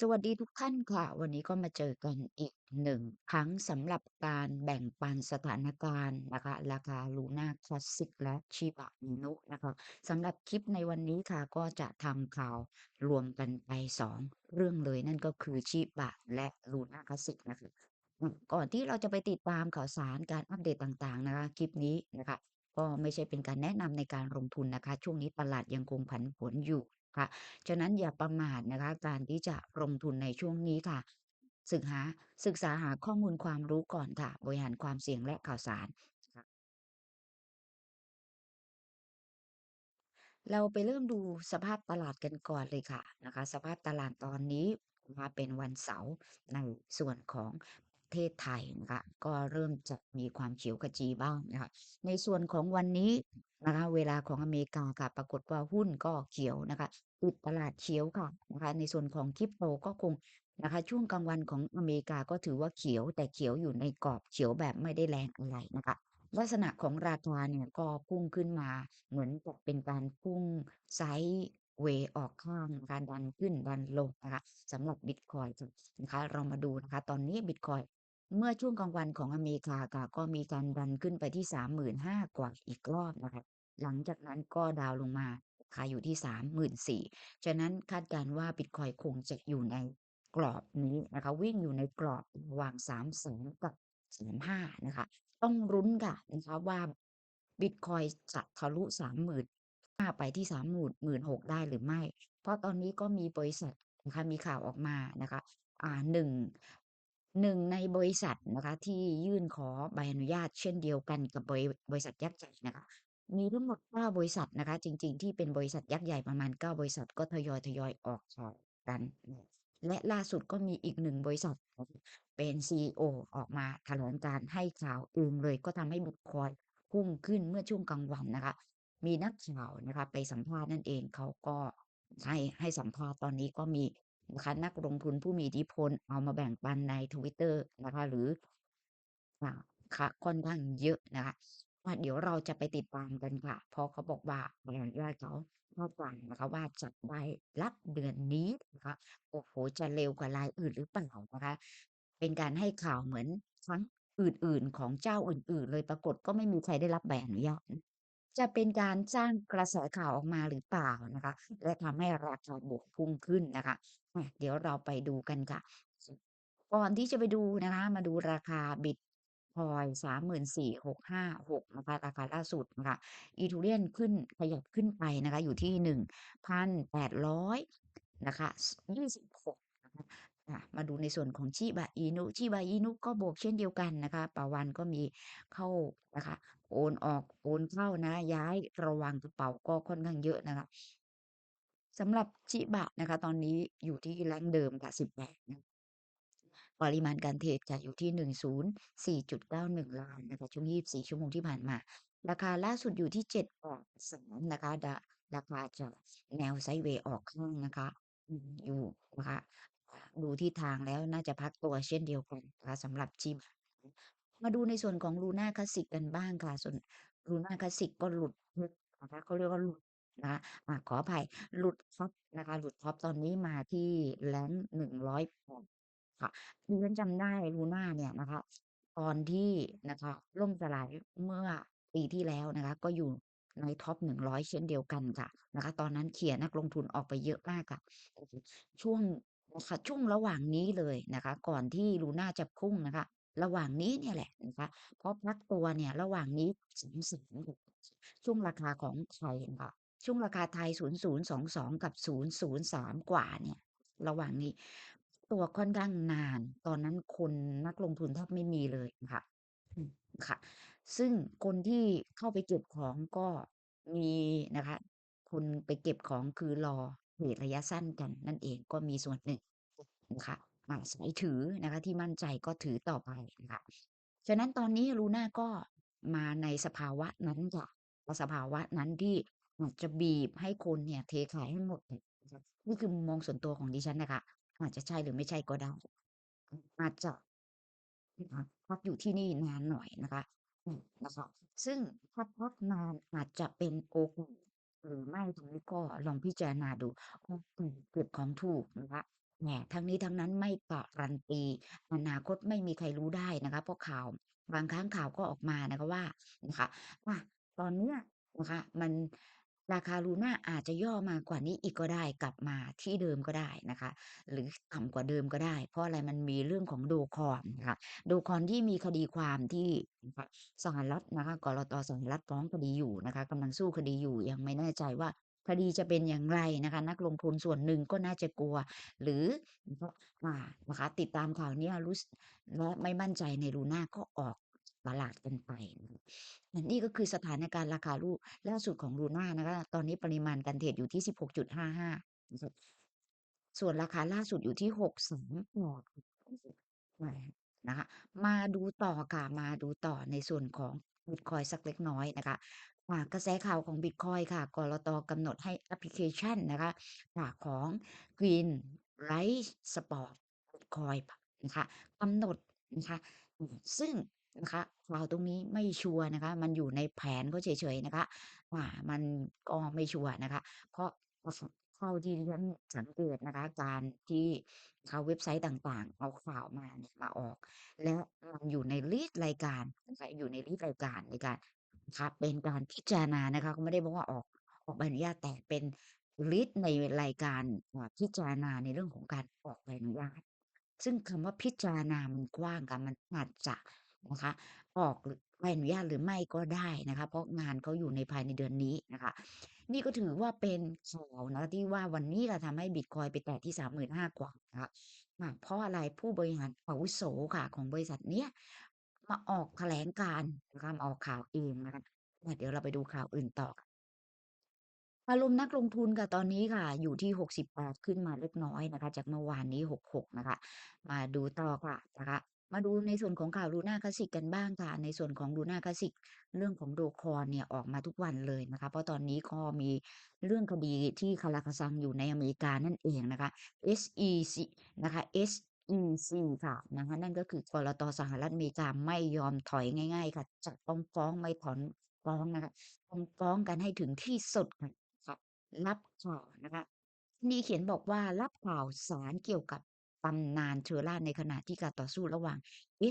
สวัสดีทุกท่านค่ะ วันนี้ก็มาเจอกันอีกหนึ่งครั้งสำหรับการแบ่งปันสถานการณ์นะคะ ราคา Luna Classic และ Shiba Inu นะคะสำหรับคลิปในวันนี้ค่ะก็จะทำข่าวรวมกันไป2เรื่องเลยนั่นก็คือ Shiba และ Luna Classic นะคะก่อนที่เราจะไปติดตามข่าวสารการอัปเดตต่างๆนะคะคลิปนี้นะคะก็ไม่ใช่เป็นการแนะนำในการลงทุนนะคะ ช่วงนี้ตลาดยังคงผันผวนอยู่ ค่ะ ฉะนั้นอย่าประมาทนะคะ การที่จะลงทุนในช่วงนี้ค่ะ ศึกหาศึกษาหาข้อมูลความรู้ก่อนค่ะ บริหารความเสี่ยงและข่าวสาร เราไปเริ่มดูสภาพตลาดกันก่อนเลยค่ะนะคะ สภาพตลาดตอนนี้นะคะเป็นวันเสาร์ในส่วนของ เทศไทยนะคะก็เริ่มจะมีความเขียวขจีบ้างนะคะในส่วนของวันนี้นะคะเวลาของอเมริกาค่ะปรากฏว่าหุ้นก็เขียวนะคะปิดตลาดเขียวค่ะนะคะในส่วนของ Crypto ก็คงนะคะช่วงกลางวันของอเมริกาก็ถือว่าเขียวแต่เขียวอยู่ในกรอบเขียวแบบไม่ได้แรงอะไรนะคะลักษณะของราคาเนี่ยก็พุ่งขึ้นมาเหมือนกับเป็นการพุ่งไซด์เวออกข้างนะคะดันขึ้นดันลงนะคะสำหรับบิตคอยน์ค่ะนะคะเรามาดูนะคะ ตอนนี้บิตคอย เมื่อช่วงกลางวันของอเมริกาค่ะก็มีการดันขึ้นไปที่ 35,000 กว่าอีกรอบนะคะ หลังจากนั้นก็ดาวลงมาค่ะอยู่ที่ 34,000 ฉะนั้นคาดการณ์ว่าบิตคอยคงจะอยู่ในกรอบนี้นะคะ วิ่งอยู่ในกรอบระหว่าง3,000กับ3,500นะคะ ต้องลุ้นค่ะนะคะว่าบิตคอยจะทะลุ35,000ไปที่36,000ได้หรือไม่ เพราะตอนนี้ก็มีบริษัทนะคะมีข่าวออกมานะคะอ่าหนึ่ง 1 1ในบริษัทนะคะที่ยื่นขอใบอนุญาตเช่นเดียวกันกับบริบริษัทยักษ์ใหญ่นะคะมีทั้งหมด9บริษัทนะคะ จริง ๆ ที่เป็นบริษัทยักษ์ใหญ่ประมาณ9บริษัทก็ทยอยๆอยออกข่าวกัน และล่าสุดก็มีอีก1บริษัทเป็น CEO ออกมาแถลงการให้ข่าวเองเลยก็ทำให้บิตคอยพุ่งขึ้นเมื่อช่วงกลางวันนะคะ มีนักข่าวนะคะ ไปสัมภาษณ์นั่นเองเขาก็ให้ให้สัมภาษณ์ตอนนี้ก็มี นะคะนักลงทุนผู้มีอิทธิพลเอามาแบ่งปันใน Twitter นะคะหรือค่ะค่อนข้างเยอะนะคะว่าเดี๋ยวเราจะไปติดตามกันค่ะ เพราะเขาบอกว่าใบอนุญาตเขาคาดการณ์นะคะว่าจะได้รับเดือนนี้นะคะโอ้โฮจะเร็วกว่ารายอื่นหรือเปล่านะคะ เป็นการให้ข่าวเหมือนครั้งอื่นๆ ของเจ้าอื่นๆ เลยปรากฏก็ไม่มีใครได้รับใบอนุญาต จะเป็นการสร้างกระแสข่าวออกมาหรือเปล่านะคะ และทำให้ราคาบวกพุ่งขึ้นนะคะอะเดี๋ยวเราไปดูกันค่ะ ก่อนที่จะไปดูนะคะ มาดูราคาบิตคอยสามหมื่น์34,656นะคะราคาล่าสุดนะคะ Ethereum ขึ้นขยับขึ้นไปนะคะ อยู่ที่1,800นะคะส26นะคะอ่า มาดูในส่วนของ Shiba Inu Shiba Inu ก็บวกเช่นเดียวกันนะคะต่อวันก็มีเข้านะคะ โอนออกโอนเข้านะ ย้ายระวังกระเป๋าก็ค่อนข้างเยอะนะคะสำหรับ Shiba นะคะ ตอนนี้อยู่ที่ rank เดิมค่ะ18นะปริมาณการเทรดค่ะอยู่ที่104.91ล้านนะคะช่วง24ชั่วโมงที่ผ่านมา ราคาล่าสุดอยู่ที่7,800,000นะคะราคาจะแนวไซด์เวย์ออกข้างนะคะ อยู่นะคะ ดูทิศทางแล้วน่าจะพักตัวเช่นเดียวกันนะคะสำหรับ Shiba มาดูในส่วนของ Luna Classic กันบ้างค่ะ ส่วน Luna Classic ก็หลุดนะคะเขาเรียกว่าหลุดนะคะขออภัยหลุดท็อปนะคะ หลุดท็อปตอนนี้มาที่ rank 108ค่ะดิฉันจำได้ Luna เนี่ยนะคะ ตอนที่นะคะล่มสลายเมื่อปีที่แล้วนะคะ ก็อยู่ในท็อป100เช่นเดียวกันค่ะนะคะ ตอนนั้นเขี่ยนักลงทุนออกไปเยอะมากค่ะ ช่วง ค่ะช่วงระหว่างนี้เลยนะคะ ก่อนที่ Luna จะพุ่งนะคะ ระหว่างนี้เนี่ยแหละนะคะเพราะพักตัวเนี่ยระหว่างนี้206ช่วงราคาของไทยค่ะช่วงราคาไทย0022กับ003กว่าเนี่ย ระหว่างนี้ ตัวค่อนข้างนาน ตอนนั้นคนนักลงทุนแทบไม่มีเลยค่ะค่ะ ซึ่งคนที่เข้าไปเก็บของก็มีนะคะ คนไปเก็บของคือรอ เทรดระยะสั้นกันนั่นเองก็มีส่วนหนึ่งนะคะสายถือนะคะที่มั่นใจก็ถือต่อไปนะคะฉะนั้นตอนนี้ Luna ก็มาในสภาวะนั้นค่ะสภาวะนั้นที่อาจจะบีบให้คนเนี่ยเทขายให้หมดนี่คือมุมมองส่วนตัวของดิฉันนะคะอาจจะใช่หรือไม่ใช่ก็ได้ อาจจะพักอยู่ที่นี่นานหน่อยนะคะนะคะซึ่งถ้าพักนานอาจจะเป็นโอกาส หรือไม่ตรงนี้ก็ลองพิจารณาดูโอกาสเก็บของถูกนะคะแต่ทั้งนี้ทั้งนั้นไม่การันตีอนาคตไม่มีใครรู้ได้นะคะเพราะข่าวบางครั้งข่าวก็ออกมานะคะว่านะคะว่าตอนเนี้ยนะคะมัน ราคาลูน่าอาจจะย่อมากว่านี้อีกก็ได้กลับมาที่เดิมก็ได้นะคะ หรือต่ำกว่าเดิมก็ได้ เพราะอะไรมันมีเรื่องของโดคอนนะคะดูคอนที่มีคดีความที่สหรัฐนะคะกลตสหรัฐฟ้องคดีอยู่นะคะกำลังสู้คดีอยู่ยังไม่แน่ใจว่าคดีจะเป็นอย่างไรนะคะนักลงทุนส่วนหนึ่งก็น่าจะกลัว หรือนะคะอ่านะคะติดตามข่าวนี้รู้และไม่มั่นใจในลูน่าก็ออก ตลาดกันไปนันนี่ก็คือสถานการณ์ราคาลูกล่าสุดของลูน่านะคะ ตอนนี้ปริมาณการเทรดอยู่ที่16.55นะคะส่วนราคาล่าสุดอยู่ที่63.80นะคะมาดูต่อค่ะมาดูต่อในส่วนของบิตคอยสักเล็กน้อยนะคะกระแสข่าวของบิตคอยค่ะกลตกำหนดให้แอปพลิเคชันนะคะของ Green Rice Sport Bitcoin นะคะกำหนดนะคะซึ่ง นะคะข่าวตรงนี้ไม่ชัวร์นะคะ มันอยู่ในแผนเขาเฉยๆนะคะอ่ามันก็ไม่ชัวร์นะคะ เพราะเท่าที่ฉันสังเกตนะคะ การที่เขาเว็บไซต์ต่างๆ เอาข่าวมามาออก และมันอยู่ในลิสต์รายการอยู่ในลิสต์รายการในการนะคะเป็นการพิจารณานะคะเขาไม่ได้บอกว่าออกออกใบอนุญาตแต่เป็นลิสต์ในรายการพิจารณาในเรื่องของการออกใบอนุญาตซึ่งคำว่าพิจารณามันกว้างค่ะมันอาจจะ นะคะ ออกใบอนุญาตหรือไม่ก็ได้นะคะ เพราะงานเขาอยู่ในภายในเดือนนี้นะคะ นี่ก็ถือว่าเป็นข่าวนะที่ว่าวันนี้เราทำให้บิตคอยน์ไปแตะที่35,000กว่านะคะเพราะอะไรผู้บริหารอาวุโสค่ะ ของบริษัทเนี้ยมาออกแถลงการณ์นะคะมาออกข่าวเองนะคะเดี๋ยวเราไปดูข่าวอื่นต่ออารมณ์นักลงทุนค่ะตอนนี้ค่ะ อยู่ที่68ขึ้นมาเล็กน้อยนะคะ จากเมื่อวานนี้66นะคะ มาดูต่อค่ะนะคะ มาดูในส่วนของข่าว Luna Classic กันบ้างค่ะ ในส่วนของ Luna Classic เรื่องของ Do Kwon เนี่ยออกมาทุกวันเลยนะคะ เพราะตอนนี้ก็มีเรื่องคดีที่คาราคาซังอยู่ในอเมริกานั่นเองนะคะ SEC นะคะ SEC ค่ะนะคะนั่นก็คือกลตสหรัฐอเมริกาไม่ยอมถอยง่ายๆค่ะจะต้องฟ้องไม่ถอนฟ้องนะคะต้องฟ้องกันให้ถึงที่สุดค่ะรับข่าวนะคะนี่เขียนบอกว่ารับข่าวสารเกี่ยวกับ ตำนานเทอร่าในขณะที่การต่อสู้ระหว่าง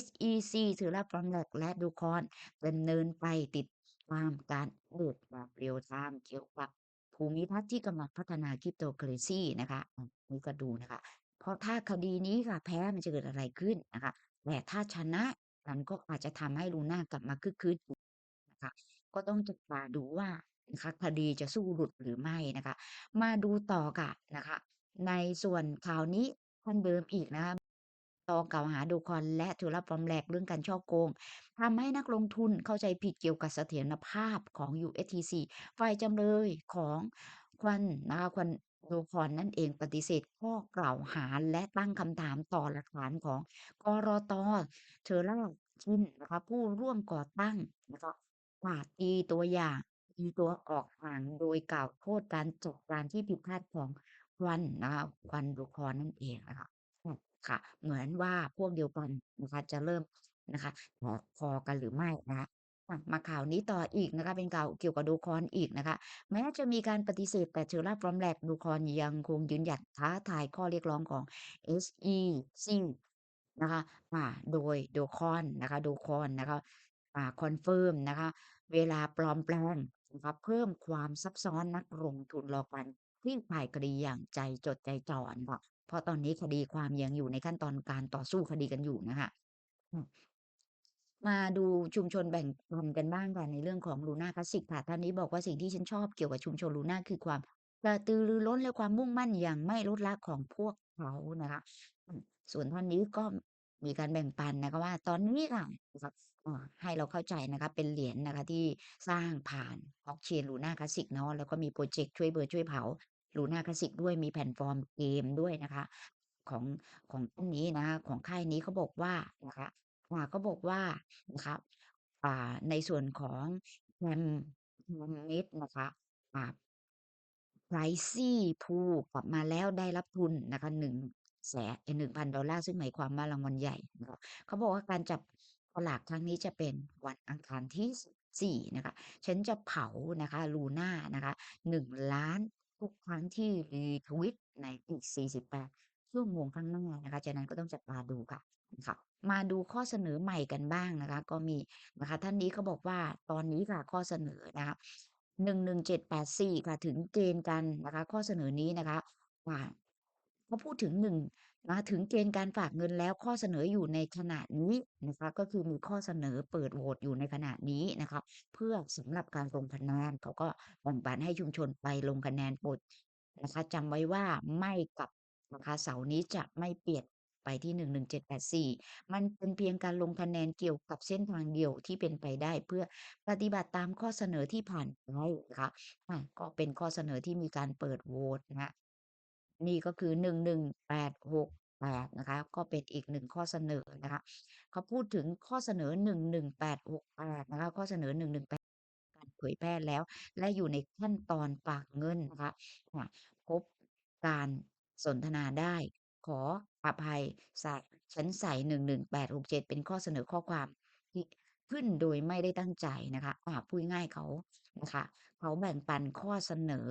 SEC เทอร่าฟรอมแลกและดูคอนดำเนินไปติดตามการอัปเดแบบเรียลไทม์เกี่ยวกับภูมิทัศน์ที่กำลังพัฒนาคริปโตเคอเรนซีนะคะนี่ก็ดูนะคะ เพราะถ้าคดีนี้ค่ะแพ้มันจะเกิดอะไรขึ้นนะคะแต่ถ้าชนะมันก็อาจจะทำให้ลูน่ากลับมาคึกคืนอีกนะคะก็ต้องจับตาดูว่านะคะคดีจะสู้หลุดหรือไม่นะคะ มาดูต่อค่ะนะคะ ในส่วนข่าวนี้ ท่านเดิมอีกนะคะต่อกล่าวหาดูคอนและถือรับฟอมแหลกเรื่องการช่อโกงทำให้นักลงทุนเข้าใจผิดเกี่ยวกับเสถียรภาพของ USTC ฝ่ายจำเลยของควันนะคะควันดูคอนนั่นเองปฏิเสธข้อกล่าวหาและตั้งคำถามต่อหลักฐานของกรตเทอร่าชินนะคะผู้ร่วมก่อตั้งนะคะว่าตีตัวอย่างตีตัวออกห่างโดยกล่าวโทษการจัดการที่ผิดพลาดของ วันนะคะควันดูคอนนั่นเองนะคะค่ะ เหมือนว่าพวกเดียวกันนะคะ จะเริ่มนะคะแตกคอกันหรือไม่นะคะอะมาข่าวนี้ต่ออีกนะคะ เป็นข่าวเกี่ยวกับดูคอนอีกนะคะ แม้จะมีการปฏิเสธ แต่เชอร่าฟรอมแลกดูคอนยังคงยืนหยัดท้าทายข้อเรียกร้องของ SEC นะคะ อ่า โดยดูคอนนะคะดูคอนนะคะ อ่า คอนเฟิร์มนะคะ เวลาปลอมแปลงนะครับเพิ่มความซับซ้อน นักลงทุนรอกา รคลี่คลายคดีอย่างใจจดใจจ่อค่ะเพราะตอนนี้คดีความยังอยู่ในขั้นตอนการต่อสู้คดีกันอยู่นะคะมาดูชุมชนแบ่งปันกันบ้างค่ะในเรื่องของ Luna Classic ค่ะท่านนี้บอกว่าสิ่งที่ฉันชอบเกี่ยวกับชุมชน Luna คือความกระตือรือร้นและความมุ่งมั่นอย่างไม่ลดละของพวกเขานะคะส่วนท่านนี้ก็มีการแบ่งปันนะคะว่า ตอนนี้ค่ะนะให้เราเข้าใจนะคะเป็นเหรียญนะคะที่สร้างผ่าน Blockchain Luna Classic เนาะแล้วก็มีพรเจกต์ช่วยเบอร์ช่วยเผา Luna Classic ด้วยมีแพลตฟอร์มเกมด้วยนะคะ ของของท่านนี้นะคะของค่ายนี้เขาบอกว่านะคะ่าเขาบอกว่านะครับอ่าในส่วนของแฮมแฮมเม็ดนะคะอ่า Pricey Pool กลับมาแล้วได้รับทุนนะคะ1แสนเอ๊ย1,000ซึ่งหมายความว่ารางวัลใหญ่นะคะเขาบอกว่าการจับสลากครั้งนี้จะเป็นวันอังคารที่14นะคะ ฉันจะเผานะคะลูน่านะคะ1,000,000 ทุกครั้งที่รีทวิตในอีก 48 ชั่วโมงข้างหน้านะคะฉะนั้นก็ต้องจับตาดูค่ะนะคะมาดูข้อเสนอใหม่กันบ้างนะคะ ก็มีนะคะท่านนี้เขาบอกว่าตอนนี้ค่ะข้อเสนอนะคะ11784ค่ะถึงเกณฑ์กันนะคะ ข้อเสนอนี้นะคะว่าเขาพูดถึง1นะ คะถึงเกณฑ์การฝากเงินแล้วข้อเสนออยู่ในขณะนี้นะคะก็คือมีข้อเสนอเปิดโหวตอยู่ในขณะนี้นะคะเพื่อสำหรับการลงคะแนนเขาก็แบ่งปันให้ชุมชนไปลงคะแนนโปรดนะคะจำไว้ว่าไม่กับนะคะเสาร์นี้จะไม่เปลี่ยนไปที่11784มันเป็นเพียงการลงคะแนนเกี่ยวกับเส้นทางเดียวที่เป็นไปได้เพื่อปฏิบัติตามข้อเสนอที่ผ่านไปนะคะก็เป็นข้อเสนอที่มีการเปิดโหวตนะคะ นี่ก็คือ 11868 นะคะ ก็เป็นอีกหนึ่งข้อเสนอนะคะ เขาพูดถึงข้อเสนอ 11868 นะคะ ข้อเสนอ 118การเผยแพร่แล้ว และอยู่ในขั้นตอนฝากเงินนะคะพบการสนทนาได้ ขออภัยใส่ฉันใส่11867เป็นข้อเสนอข้อความที่ขึ้นโดยไม่ได้ตั้งใจนะคะอ่าพูดง่ายเขานะคะ เขาแบ่งปันข้อเสนอ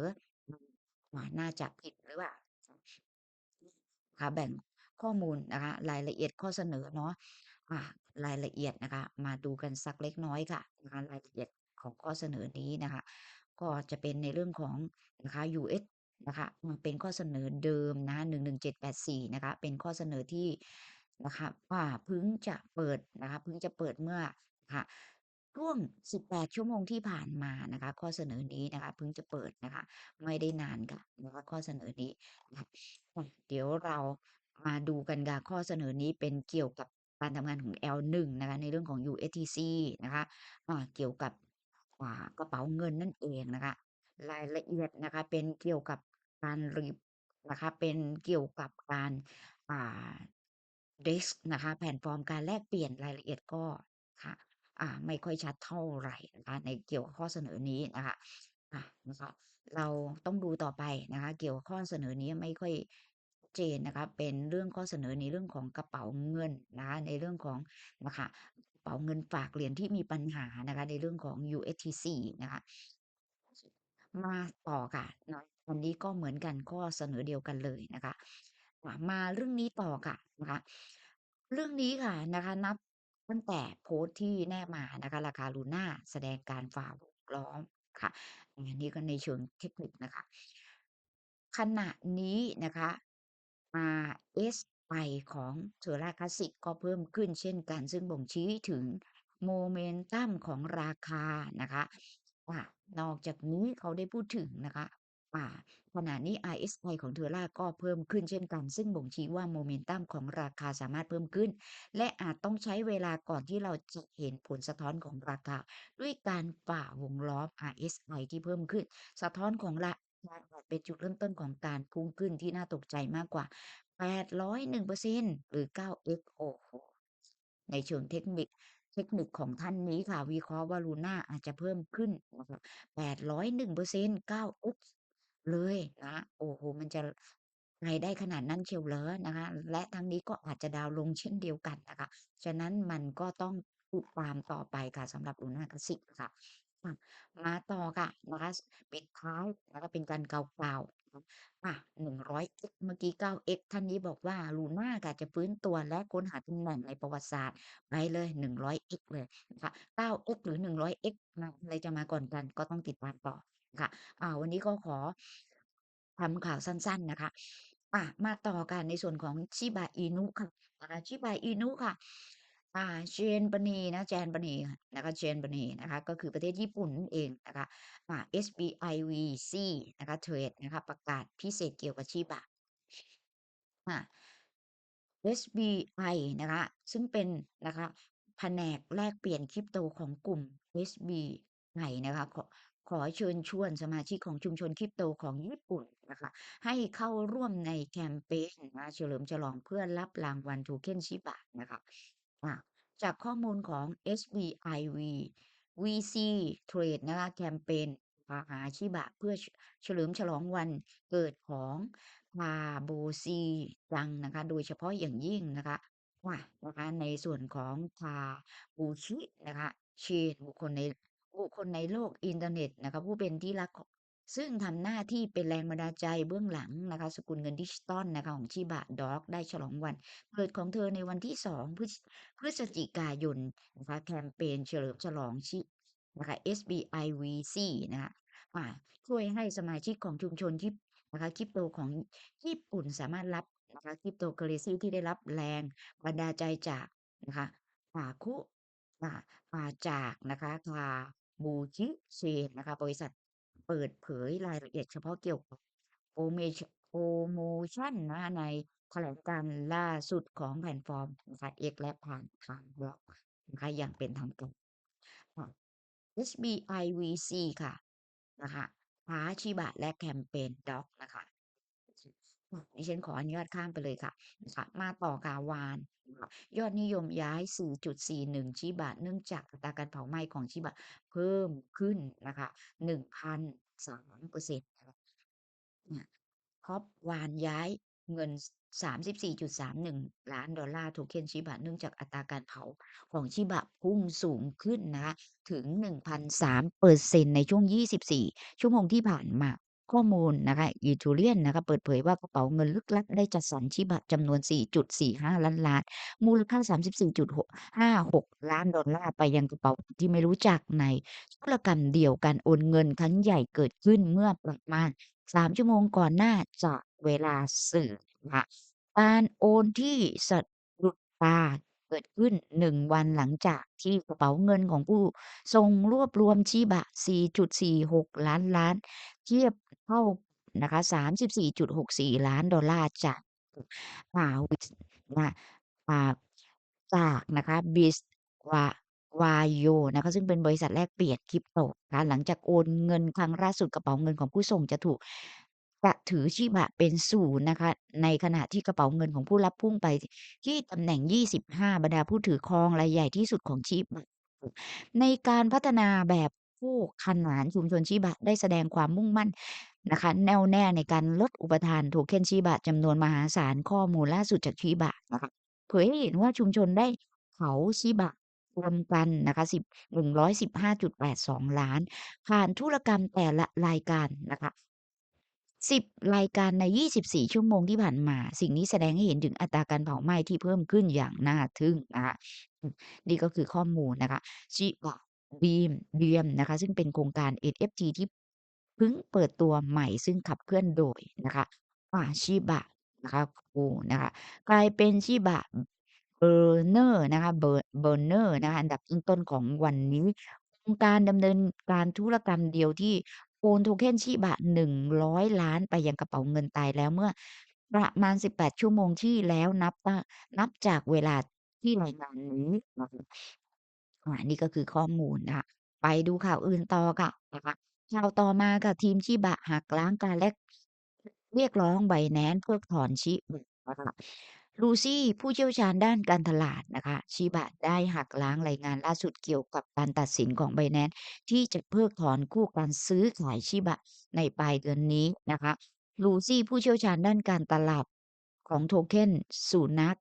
ว่าน่าจะผิดหรือเปล่า คะแบ่งข้อมูลนะคะรายละเอียดข้อเสนอเนาะรายละเอียดนะคะมาดูกันสักเล็กน้อยค่ะนะคะรายละเอียดของข้อเสนอนี้นะคะ ก็จะเป็นในเรื่องของนะคะ US นะคะอืมเป็นข้อเสนอเดิมนะ11784นะคะเป็นข้อเสนอที่นะคะว่าพิ่งจะเปิดนะคะพิ่งจะเปิดเมื่อค่ะ ช่วง 18 ชั่วโมงที่ผ่านมานะคะ ข้อเสนอนี้นะคะเพิ่งจะเปิดนะคะ ไม่ได้นานค่ะนะคะข้อเสนอนี้นะคะอะเดี๋ยวเรามาดูกันค่ะข้อเสนอนี้เป็นเกี่ยวกับการทำงานของ L1 นะคะในเรื่องของ USDC นะคะอ่าเกี่ยวกับกระเป๋าเงินนั่นเองนะคะ รายละเอียดนะคะเป็นเกี่ยวกับการรีบนะคะเป็นเกี่ยวกับการอ่า desk นะคะแพลตฟอร์มการแลกเปลี่ยนรายละเอียดก็ค่ะ อ่าไม่ค่อยชัดเท่าไหร่นะคะในเกี่ยวกับข้อเสนอนี้นะคะอ่านะคะเราต้องดูต่อไปนะคะ เกี่ยวกับข้อเสนอนี้ไม่ค่อยเจนนะคะเป็นเรื่องข้อเสนอในเรื่องของกระเป๋าเงินนะคะในเรื่องของนะคะกระเป๋าเงินฝากเหรียญที่มีปัญหานะคะในเรื่องของ USDC นะคะมาต่อค่ะเนาะอันนี้ก็เหมือนกันข้อเสนอเดียวกันเลยนะคะ มาเรื่องนี้ต่อค่ะนะคะ เรื่องนี้ค่ะนะคะ นับ ตั้งแต่โพสต์ที่แนบมานะคะ ราคา Luna แสดงการฝ่าวงล้อมค่ะ อันนี้ก็ในเชิงเทคนิคนะคะ ขณะนี้นะคะ RSI ของ Terra Classic ก็เพิ่มขึ้นเช่นกัน ซึ่งบ่งชี้ถึงโมเมนตัมของราคานะคะอ่านอกจากนี้เขาได้พูดถึงนะคะ อ่า ขณะนี้ RSI ของ Terra ก็เพิ่มขึ้นเช่นกัน ซึ่งบ่งชี้ว่าโมเมนตัมของราคาสามารถเพิ่มขึ้น และอาจต้องใช้เวลาก่อนที่เราจะเห็นผลสะท้อนของราคา ด้วยการฝ่าวงล้อม RSI ที่เพิ่มขึ้น สะท้อนของราคาเป็นจุดเริ่มต้นของการพุ่งขึ้นที่น่าตกใจมากกว่า 801%หรือ 9x โอ้โฮในเชิงเทคนิคเทคนิคของท่านนี้ค่ะ วิเคราะห์ว่า Luna อาจจะเพิ่มขึ้นนะคะ801% 9x เลยนะคะโอ้โฮ มันจะ ไปได้ขนาดนั้นเชียวเหรอ นะคะ และทั้งนี้ก็อาจจะดาวน์ลงเช่นเดียวกันนะคะ ฉะนั้นมันก็ต้องติดตามต่อไปค่ะสำหรับ Luna Classic ค่ะ มาต่อค่ะนะคะ ส ปิดท้ายนะคะเป็นการกล่าวๆอ่า 100x เมื่อกี้ 9x ท่านนี้บอกว่า Luna ค่ะจะฟื้นตัวและค้นหาตำแหน่งในประวัติศาสตร์ ไปเลย 100x เลยนะคะ 9x หรือ 100x นะอะไรจะมาก่อนกัน ก็ต้องติดตามต่อ ค่ะอ่าวันนี้ก็ขอทำข่าวสั้น ๆนะคะอ่ามาต่อกันในส่วนของ Shiba Inu ค่ะนะคะ Shiba Inu ค่ะอ่า Janpaní นะ Janpaní นะคะ Janpaní นะคะก็คือประเทศญี่ปุ่นนั่นเองนะคะอ่า SBIVC นะคะเทรดนะคะประกาศพิเศษเกี่ยวกับชิบะอ่า SBI นะคะซึ่งเป็นนะคะแผนกแลกเปลี่ยนคริปโตของกลุ่ม SBI นะคะ ขอเชิญชวนสมาชิกของชุมชนคริปโตของญี่ปุ่นนะคะให้เข้าร่วมในแคมเปญนะเฉลิมฉลองเพื่อรับรางวัลโทเค็นชิบะนะคะจากข้อมูลของ SBIV VC Trade นะคะแคมเปญหาชิบะเพื่อเฉลิมฉลองวันเกิดของคาโบซีจังนะคะ โดยเฉพาะอย่างยิ่งนะคะว่านะคะในส่วนของคาบูชินะคะเชนบุคคลใน บุคคลในโลกอินเทอร์เน็ตนะคะผู้เป็นที่รักซึ่งทำหน้าที่เป็นแรงบันดาลใจเบื้องหลังนะคะสกุลเงินดิจิทัลนะคะของ Shiba Dog ได้ฉลองวันเกิดของเธอในวันที่2พฤศพฤศจิกายนนะคะแคมเปญเฉลิมฉลองชินะคะ SBI VC นะคะช่วยให้สมาชิกของชุมชนที่นะคะคริปโตของญี่ปุ่นสามารถรับนะคะ Cryptocurrency ที่ได้รับแรงบันดาลใจจากนะคะอ่าคุอ่ามาจากนะคะ บูจิเซนนะคะบริษัทเปิดเผยรายละเอียดเฉพาะเกี่ยวกับโปรเมชโมชันนะในแถลงการล่าสุดของแพลตฟอร์มนะคะ X และผ่านทางบล็อกนะคะอย่างเป็นทางการ SBIVC ค่ะนะคะท้าชิบะและแคมเปญด็อกนะคะ ดิฉันขออนุญาตข้ามไปเลยค่ะนะคะมาต่อกาวานนะคะยอดนิยมย้าย 4.41 ชิบะ เนื่องจากอัตราการเผาไหม้ของชิบะเพิ่มขึ้นนะคะ1,003%นะคะเนี่ยฮอปวานย้ายเงิน 34.31 ล้านดอลลาร์โทเค็นชิบะ เนื่องจากอัตราการเผาของชิบะพุ่งสูงขึ้นนะคะถึง 1,003%ในช่วง 24 ชั่วโมงที่ผ่านมา ข้อมูลนะคะอีทูเรียนนะคะเปิดเผยว่ากระเป๋าเงินลึกลับได้จัดสรรชิบะจำนวน 4.45 ล้านล้าน มูลค่า 34.56 ล้านดอลลาร์ไปยังกระเป๋าที่ไม่รู้จักในธุรกรรมเดียวกันโอนเงินครั้งใหญ่เกิดขึ้นเมื่อประมาณ 3 ชั่วโมงก่อนหน้าจากเวลาสื่อนะคะการโอนที่สะดุดตาเกิดขึ้น1วันหลังจากที่กระเป๋าเงินของผู้ทรงรวบรวมชิบะ 4.46 ล้านล้าน เทียบ เท่านะคะ34.64ล้านดอลลาร์จากอ่าวิสนะอ่าจากนะคะบิสวาวาโยนะคะซึ่งเป็นบริษัทแลกเปลี่ยนคริปโตนะคะหลังจากโอนเงินครั้งล่าสุดกระเป๋าเงินของผู้ส่งจะถูกจะถือชิบะเป็นศูนย์นะคะ ในขณะที่กระเป๋าเงินของผู้รับพุ่งไปที่ตำแหน่ง 25 บรรดาผู้ถือครองรายใหญ่ที่สุดของชิบะในการพัฒนาแบบคู่ขนานชุมชนชิบะได้แสดงความมุ่งมั่น นะคะแน่วแน่ในการลดอุปทานโทเค็นชิบะจำนวนมหาศาลข้อมูลล่าสุดจากชิบะนะคะเผยให้เห็นว่าชุมชนได้เผาชิบะรวมกันนะคะสิบหนึ่งร้อยสิบห้าจุดแปดสองล้าน ผ่านธุรกรรมแต่ละรายการนะคะ10รายการใน 24 ชั่วโมงที่ผ่านมา สิ่งนี้แสดงให้เห็นถึงอัตราการเผาไหม้ที่เพิ่มขึ้นอย่างน่าทึ่งนะคะนี่ก็คือข้อมูลนะคะ Shiba Beam Beam นะคะ ซึ่งเป็นโครงการ NFT ที่ เพิ่งเปิดตัวใหม่ซึ่งขับเคลื่อนโดยนะคะ อ่า Shiba นะคะโอ้นะคะ กลายเป็น Shiba Burner นะคะ Bur Burner นะคะ อันดับต้น ๆ ของวันนี้ โครงการดำเนินการธุรกรรมเดียวที่โอนโทเค็นชิบะ 100ล้านไปยังกระเป๋าเงินตายแล้วเมื่อประมาณ 18 ชั่วโมงที่แล้ว นับว่า นับจากเวลาที่รายงานนี้นะคะ อ่า นี่ก็คือข้อมูลนะคะ ไปดูข่าวอื่นต่อค่ะ นะคะ ข่าวต่อมาค่ะทีมชิบะหักล้างการแลกเรียกร้อง Binance เพิกถอนชิบะนะคะลูซี่ผู้เชี่ยวชาญด้านการตลาดนะคะชิบะได้หักล้างรายงานล่าสุดเกี่ยวกับการตัดสินของ Binance ที่จะเพิกถอนคู่การซื้อขายชิบะในปลายเดือนนี้นะคะลูซี่ผู้เชี่ยวชาญด้านการตลาดของโทเค็นสุนัข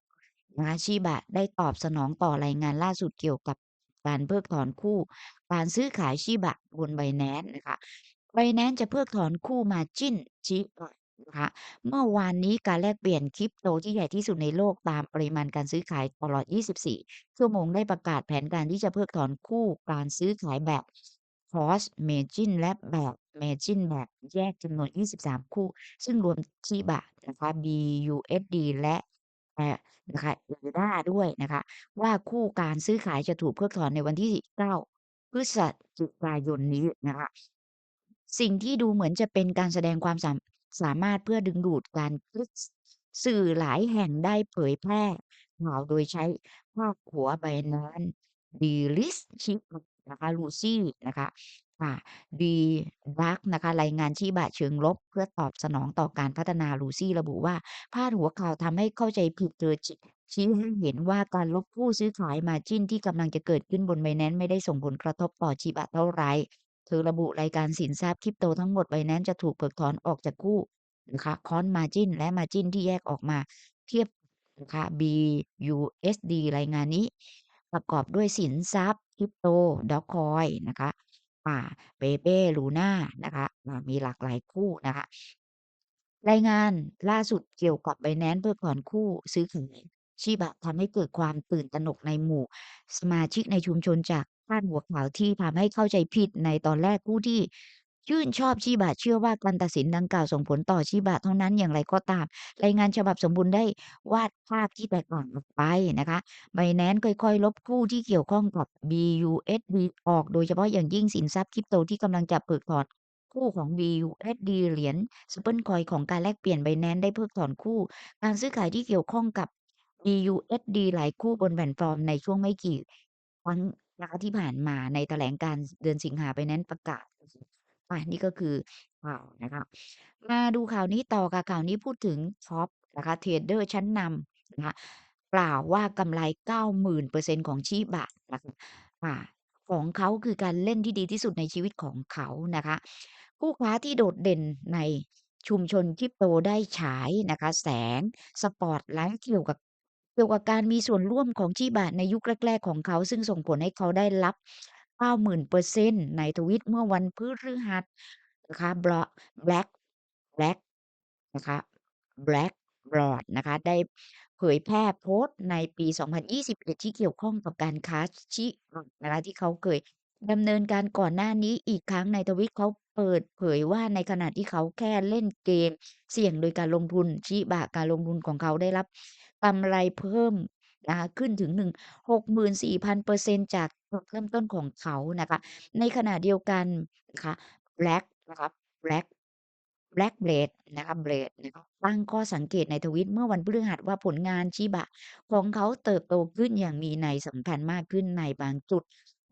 นะชิบะได้ตอบสนองต่อรายงานล่าสุดเกี่ยวกับ การเพิกถอนคู่ การซื้อขายชิบะบน Binance นะคะ Binance จะเพิกถอนคู่ Margin ชิบะนะคะเมื่อวานนี้การแลกเปลี่ยนคริปโตที่ใหญ่ที่สุดในโลกตามปริมาณการซื้อขายตลอด 24 ชั่วโมงได้ประกาศแผนการที่จะเพิกถอนคู่การซื้อขายแบบ Cross Margin และแบบ Margin แบบแยกจำนวน 23 คู่ ซึ่งรวมชิบะนะคะ BUSD และ เอ่นะคะ ADA ด้วยนะคะว่า คู่การซื้อขายจะถูกเพิกถอนในวันที่ 9 พฤศจิกายนนี้นะคะ สิ่งที่ดูเหมือนจะเป็นการแสดงความสาม สามารถเพื่อดึงดูดการ คลิก สื่อหลายแห่งได้เผยแพร่ข่าวโดยใช้พาดหัว Binance delist Chip นะคะ Lucy นะคะ ค่ะ The Dark นะคะ รายงานชี้บะเชิงลบ เพื่อตอบสนองต่อการพัฒนา Lucy ระบุว่า พาดหัวข่าวทำให้เข้าใจผิดโดยจิชี้ให้เห็นว่า การลบผู้ซื้อขาย Margin ที่กำลังจะเกิดขึ้นบน Binance ไม่ได้ส่งผลกระทบต่อชิบะเท่าไร เธอระบุรายการสินทรัพย์คริปโตทั้งหมด Binance จะถูกเพิกถอนออกจากคู่ นะคะ Cross Margin และ Margin ที่แยกออกมาเทียบ นะคะ BUSD รายงานนี้ ประกอบด้วยสินทรัพย์คริปโต Dogecoin นะคะ ป่า Pepe Luna นะคะอ่ามีหลากหลายคู่นะคะ รายงานล่าสุดเกี่ยวกับ Binance เพิกถอนคู่ซื้อขายชีบะทำให้เกิดความตื่นตระหนกในหมู่สมาชิกในชุมชนจากพาดหัวข่าวที่ทำให้เข้าใจผิดในตอนแรกผู้ที่ ชื่นชอบ Shiba เชื่อว่าการตัดสินดังกล่าวส่งผลต่อ Shiba เท่านั้นอย่างไรก็ตาม รายงานฉบับสมบูรณ์ได้วาดภาพที่แตกต่างออกไปนะคะ Binance ค่อยๆ ลบคู่ที่เกี่ยวข้องกับ BUSD ออกโดยเฉพาะอย่างยิ่งสินทรัพย์คริปโตที่กำลังจะเพิกถอนคู่ของ BUSD เหรียญ Stablecoin ของการแลกเปลี่ยน Binance ได้เพิกถอนคู่ การซื้อขายที่เกี่ยวข้องกับ BUSD หลายคู่บนแพลตฟอร์มในช่วงไม่กี่วันนะคะที่ผ่านมาในแถลงการเดือนสิงหา Binance ประกาศ อานี่ก็คือข่าวนะคะ มาดูข่าวนี้ต่อค่ะ ข่าวนี้พูดถึงช็อปนะคะเทรดเดอร์ชั้นนำนะคะกล่าวว่ากำไร 90,000%ของ Shiba นะคะอ่าของเขาคือการเล่นที่ดีที่สุดในชีวิตของเขานะคะผู้ค้าที่โดดเด่นในชุมชนคริปโตได้ฉายนะคะ แสงสปอตไลต์เกี่ยวกับเกี่ยวกับการมีส่วนร่วมของ Shiba ในยุคแรก ๆ ของเขา ซึ่งส่งผลให้เขาได้รับ 90,000%ในทวิตเมื่อวันพฤหัส นะคะ บลอ Black Black นะคะ Blackbaud นะคะ ได้เผยแพร่โพสต์ในปี 2021 ที่เกี่ยวข้องกับการค้า Shiba นะคะ ที่เขาเคยดำเนินการก่อนหน้านี้อีกครั้งในทวิตเขาเปิดเผยว่า ในขณะที่เขาแค่เล่นเกมเสี่ยงโดยการลงทุน Shiba การลงทุนของเขาได้รับกำไรเพิ่ม นะคะขึ้นถึง 1 64,000%จากจุดเริ่มต้นของเขานะคะ ในขณะเดียวกันนะคะ Black นะคะ Black Blackblade นะคะ Blade นะคะ ตั้งข้อสังเกตในทวิตเมื่อวันพฤหัสว่าผลงาน Shiba ของเขาเติบโตขึ้นอย่างมีนัยสำคัญมากขึ้นในบางจุด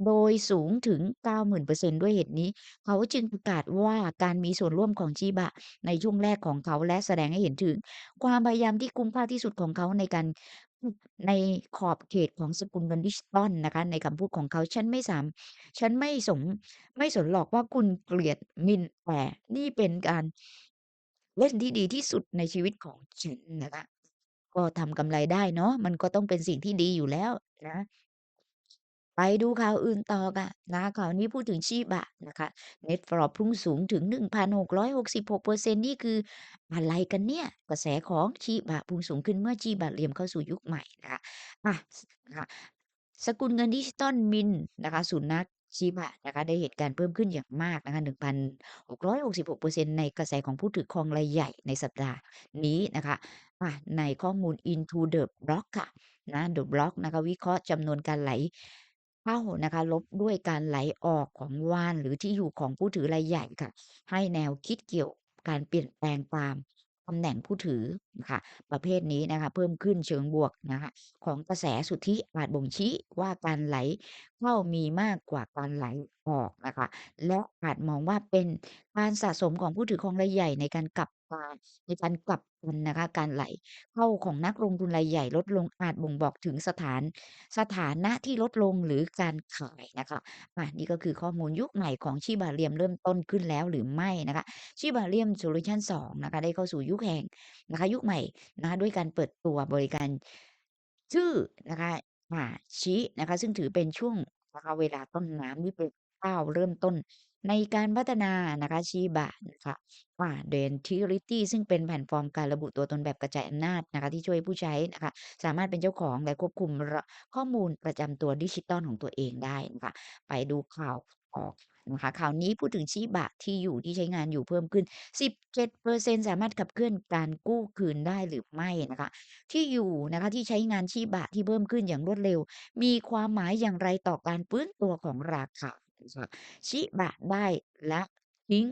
โดยสูงถึง 90,000%ด้วยเหตุนี้ เขาจึงประกาศว่าการมีส่วนร่วมของ Shiba ในช่วงแรกของเขาและแสดงให้เห็นถึง ความพยายามที่คุ้มค่าที่สุดของเขาในการ ในขอบเขตของสกุลเงินดิจิทัลนะคะ ในคำพูดของเขา ฉันไม่สาม ฉันไม่สง ไม่สนหรอกว่าคุณเกลียดมิน แต่นี่เป็นการเล่นที่ดีที่สุดในชีวิตของฉันนะคะ ก็ทำกำไรได้เนาะ มันก็ต้องเป็นสิ่งที่ดีอยู่แล้วนะ ไปดูข่าวอื่นต่อค่ะนะคะข่าวนี้พูดถึง Shiba นะคะ Net Profit พุ่งสูงถึง 1,666%นี่คืออะไรกันเนี่ย?กระแสของ Shiba พุ่งสูงขึ้นเมื่อ Shiba เหลี่ยมเข้าสู่ยุคใหม่นะคะอาสนะคะสกุลเงินดิจิทัล Mint นะคะสุนัข Shiba นะคะได้เหตุการณ์เพิ่มขึ้นอย่างมากนะคะ1,666%ในกระแสของผู้ถือครองรายใหญ่ในสัปดาห์นี้นะคะอาในข้อมูล Into the Block ค่ะนะ The Block นะคะวิเคราะห์จำนวนการไหล เข้านะคะ ลบด้วยการไหลออกของว่านหรือที่อยู่ของผู้ถือรายใหญ่ค่ะ ให้แนวคิดเกี่ยวการเปลี่ยนแปลงตามตำแหน่งผู้ถือค่ะ ประเภทนี้นะคะ เพิ่มขึ้นเชิงบวกนะคะ ของกระแสสุทธิอาจบ่งชี้ว่าการไหล เข้ามีมากกว่าการไหลออกนะคะ และอาจมองว่าเป็นการสะสมของผู้ถือครองรายใหญ่ในการกลับมาในการกลับกันนะคะ การไหลเข้าของนักลงทุนรายใหญ่ลดลงอาจบ่งบอกถึงสถาน สถานะที่ลดลงหรือการขายนะคะ อ่า นี่ก็คือข้อมูลยุคใหม่ของ Shiba เหลี่ยมเริ่มต้นขึ้นแล้วหรือไม่นะคะ Shiba เหลี่ยม Solution 2นะคะ ได้เข้าสู่ยุคแห่งนะคะ ยุคใหม่นะคะ ด้วยการเปิดตัวบริการชื่อนะคะ อ่าชินะคะ ซึ่งถือเป็นช่วงนะคะเวลาต้นน้ำที่เป็นข้าวเริ่มต้น ในการพัฒนานะคะ Shiba นะคะอ่า Identity ซึ่งเป็นแพลตฟอร์มการระบุตัวตนแบบกระจายอำนาจนะคะ ที่ช่วยผู้ใช้นะคะ สามารถเป็นเจ้าของและควบคุมข้อมูลประจำตัวดิจิทัลของตัวเองได้นะคะ ไปดูข่าวต่อนะคะข่าวนี้พูดถึง Shiba ที่อยู่ที่ใช้งานอยู่เพิ่มขึ้น 17%สามารถขับเคลื่อนการกู้คืนได้หรือไม่นะคะ ที่อยู่นะคะที่ใช้งาน Shiba ที่เพิ่มขึ้นอย่างรวดเร็ว มีความหมายอย่างไรต่อการฟื้นตัวของราคา นะคะได้ละทิ้ง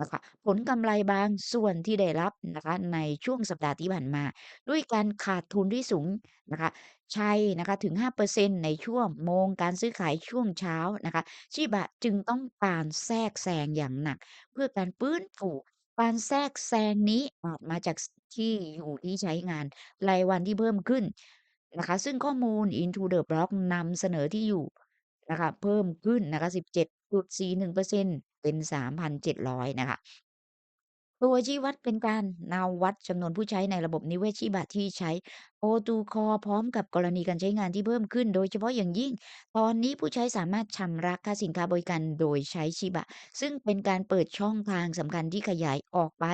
นะคะผลกำไรบางส่วนที่ได้รับนะคะในช่วงสัปดาห์ที่ผ่านมา ด้วยการขาดทุนที่สูงนะคะชัยนะคะถึง 5%ในช่วโมงการซื้อขายช่วงเช้านะคะ Shiba จึงต้องการแทรกแซงอย่างหนัก เพื่อการฟื้นฟูการแทรกแซงนี้อาจมาจากที่อยู่ที่ใช้งานรายวันที่เพิ่มขึ้นนะคะซึ่งข้อมูล Into the Block นำเสนอที่อยู่ นะคะ เพิ่มขึ้นนะคะ 17.41%เป็น 3,700 นะคะ ตัวชี้วัดเป็นการนำวัดจำนวนผู้ใช้ในระบบนิเวศ Shiba ที่ใช้ Protocol พร้อมกับกรณีการใช้งานที่เพิ่มขึ้น โดยเฉพาะอย่างยิ่ง ตอนนี้ผู้ใช้สามารถชำระค่าสินค้าบริการโดยใช้ Shiba ซึ่งเป็นการเปิดช่องทางสำคัญที่ขยายออกไป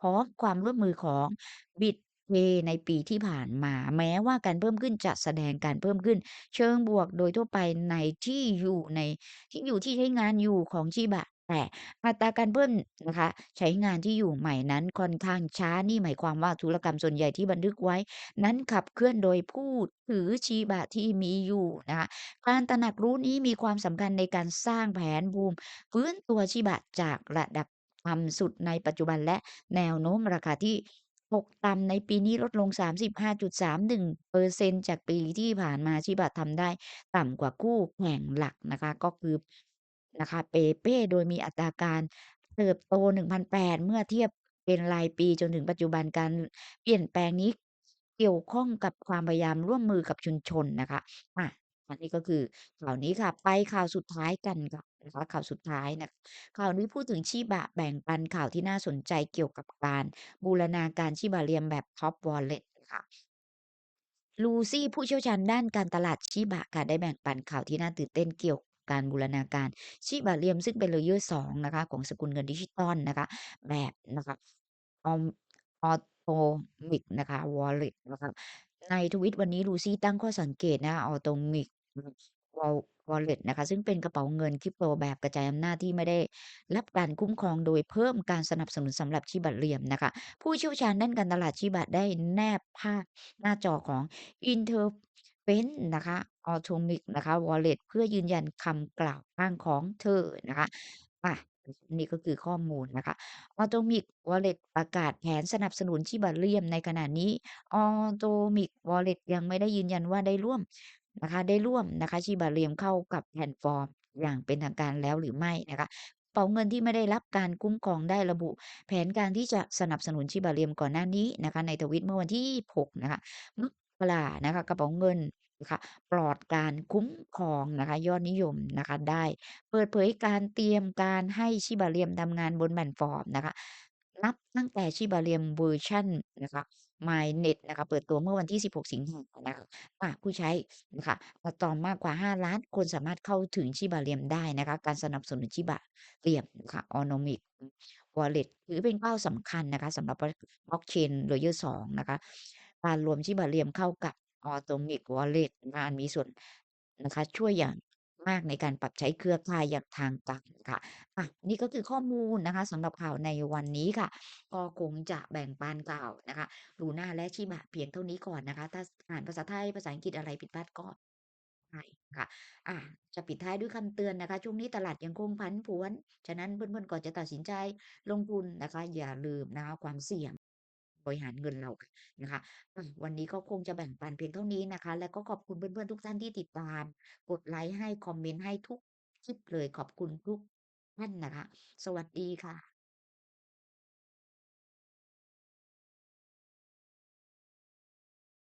พร้อมความร่วมมือของบิด BitPay ในปีที่ผ่านมา แม้ว่าการเพิ่มขึ้นจะแสดงการเพิ่มขึ้นเชิงบวกโดยทั่วไปในที่อยู่ในที่อยู่ที่ใช้งานอยู่ของ Shiba แต่อัตราการเพิ่มนะคะ ใช้งานที่อยู่ใหม่นั้นค่อนข้างช้านี่หมายความว่าธุรกรรมส่วนใหญ่ที่บันทึกไว้ นั้นขับเคลื่อนโดยผู้ถือ Shiba ที่มีอยู่นะคะการตระหนักรู้นี้มีความสำคัญในการสร้างแผนภูมิฟื้นตัว Shiba จากระดับต่ำสุดในปัจจุบันและแนวโน้มราคาที่ ตกต่ำในปีนี้ลดลง 35.31%จากปีที่ผ่านมา Shiba ทำได้ต่ำกว่าคู่แข่งหลักนะคะ ก็คือนะคะ Pepe โดยมีอัตราการเติบโต1,800เมื่อเทียบเป็นรายปีจนถึงปัจจุบันการเปลี่ยนแปลงนี้เกี่ยวข้องกับความพยายามร่วมมือกับชุมชนนะคะอา อันนี้ก็คือข่าวนี้ค่ะ ไปข่าวสุดท้ายกันค่ะนะคะข่าวสุดท้ายนะข่าวนี้พูดถึง Shiba แบ่งปันข่าวที่น่าสนใจเกี่ยวกับการบูรณาการ Shibarium แบบ Top Wallet ค่ะ Lucy ผู้เชี่ยวชาญด้านการตลาด Shiba ค่ะได้แบ่งปันข่าวที่น่าตื่นเต้นเกี่ยวกับการบูรณาการ Shibarium ซึ่งเป็น Layer 2นะคะ ของสกุลเงินดิจิทัลนะคะ แบบนะคะออม Atomic นะคะ Wallet นะคะ ในทวิตวันนี้ Lucy ตั้งข้อสังเกตนะคะ Atomic อืม Wal Wallet นะคะ ซึ่งเป็นกระเป๋าเงิน Crypto แบบกระจายอำนาจที่ไม่ได้รับการคุ้มครองโดยเพิ่มการสนับสนุนสำหรับ Shibarium นะคะ ผู้เชี่ยวชาญด้านการตลาด Shiba ได้แนบภาพหน้าจอของ Interface นะคะ Atomic นะคะ Wallet เพื่อยืนยันคำกล่าวอ้างของเธอนะคะอา นี่ก็คือข้อมูลนะคะ Atomic Wallet ประกาศแผนสนับสนุน Shibarium ในขณะนี้ Atomic Wallet ยังไม่ได้ยืนยันว่าได้ร่วมนะคะ ได้ร่วมนะคะ Shibarium เข้ากับแพลตฟอร์มอย่างเป็นทางการแล้วหรือไม่นะคะกระเป๋าเงินที่ไม่ได้รับการคุ้มครองได้ระบุ แผนการที่จะสนับสนุน Shibarium ก่อนหน้านี้นะคะ ในทวิตเมื่อวันที่ 6 นะคะ มกรานะคะ กระเป๋าเงิน คะปลอดการคุ้มครองนะคะ ยอดนิยมนะคะ ได้เปิดเผยการเตรียมการให้ Shibarium ทำงานบนแพลตฟอร์มนะคะ นับตั้งแต่ Shibarium เวอร์ชันนะคะ Mainnet นะคะ เปิดตัวเมื่อวันที่ 16 สิงหานะคะอาผู้ใช้นะคะอะตอมมากกว่า5,000,000คนสามารถเข้าถึง Shibarium ได้นะคะ การสนับสนุน Shibarium ค่ะ Atomic Wallet ถือเป็นก้าวสำคัญนะคะสำหรับบล็อก Blockchain Layer 2 นะคะ การรวม Shibarium เข้ากับ Atomic Wallet งานมีส่วนนะคะ ช่วยอย่างมากในการปรับใช้เครือข่ายอย่างทางการค่ะอานี่ก็คือข้อมูลนะคะสำหรับข่าวในวันนี้ค่ะ ก็คงจะแบ่งปันข่าวนะคะ Luna และ Shiba เพียงเท่านี้ก่อนนะคะ ถ้าอ่านภาษาไทยภาษาอังกฤษอะไรผิดพลาดก็อภัยค่ะอาจะปิดท้ายด้วยคำเตือนนะคะ ช่วงนี้ตลาดยังคงผันผวน ฉะนั้นเพื่อนๆก่อนจะตัดสินใจลงทุนนะคะ อย่าลืมนะคะความเสี่ยง บริหารเงินเรานะคะ วันนี้ก็คงจะแบ่งปันเพียงเท่านี้นะคะ และก็ขอบคุณเพื่อนๆทุกท่านที่ติดตาม กดไลค์ให้คอมเมนต์ให้ทุกคลิปเลยขอบคุณทุกท่านนะคะ สวัสดีค่ะ